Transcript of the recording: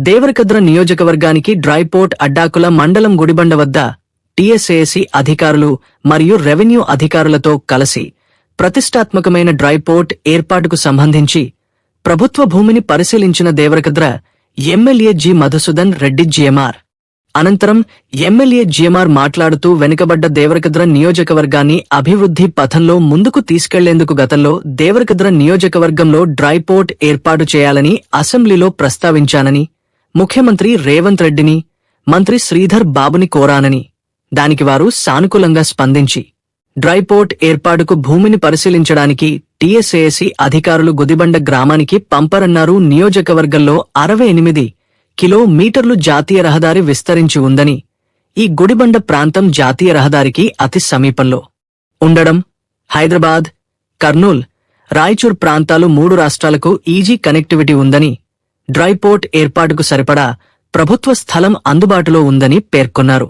దేవరకద్ర నియోజకవర్గానికి డ్రైపోర్ట్ అడ్డాకుల మండలం గుడిబండ వద్ద టీఎస్ఏసి అధికారులు మరియు రెవెన్యూ అధికారులతో కలిసి ప్రతిష్టాత్మకమైన డ్రైపోర్ట్ ఏర్పాటుకు సంబంధించి ప్రభుత్వ భూమిని పరిశీలించిన Devarakadra MLA G Madhusudan Reddy GMR. అనంతరం ఎమ్మెల్యే జిఎంఆర్ మాట్లాడుతూ వెనుకబడ్డ దేవరకద్ర నియోజకవర్గాన్ని అభివృద్ధి పథంలో ముందుకు తీసుకెళ్ళేందుకు గతంలో దేవరకద్ర నియోజకవర్గంలో డ్రైపోర్ట్ ఏర్పాటు చేయాలని అసెంబ్లీలో ప్రస్తావించానని ముఖ్యమంత్రి రేవంత్ రెడ్డిని మంత్రి శ్రీధర్ బాబుని కోరానని. దానికి వారు సానుకూలంగా స్పందించి డ్రైపోర్ట్ ఏర్పాటుకు భూమిని పరిశీలించడానికి టీఎస్ఏసి అధికారులు గుదిబండ గ్రామానికి పంపరన్నారు. నియోజకవర్గంలో అరవై ఎనిమిది కిలోమీటర్లు జాతీయ రహదారి విస్తరించి ఉందని ఈ గుడిబండ ప్రాంతం జాతీయ రహదారికి అతి సమీపంలో ఉండడం హైదరాబాద్ కర్నూల్ రాయచూర్ ప్రాంతాలు మూడు రాష్ట్రాలకు ఈజీ కనెక్టివిటీ ఉందని డ్రైపోర్ట్ ఏర్పాటుకు సరిపడా ప్రభుత్వ స్థలం అందుబాటులో ఉందని పేర్కొన్నారు.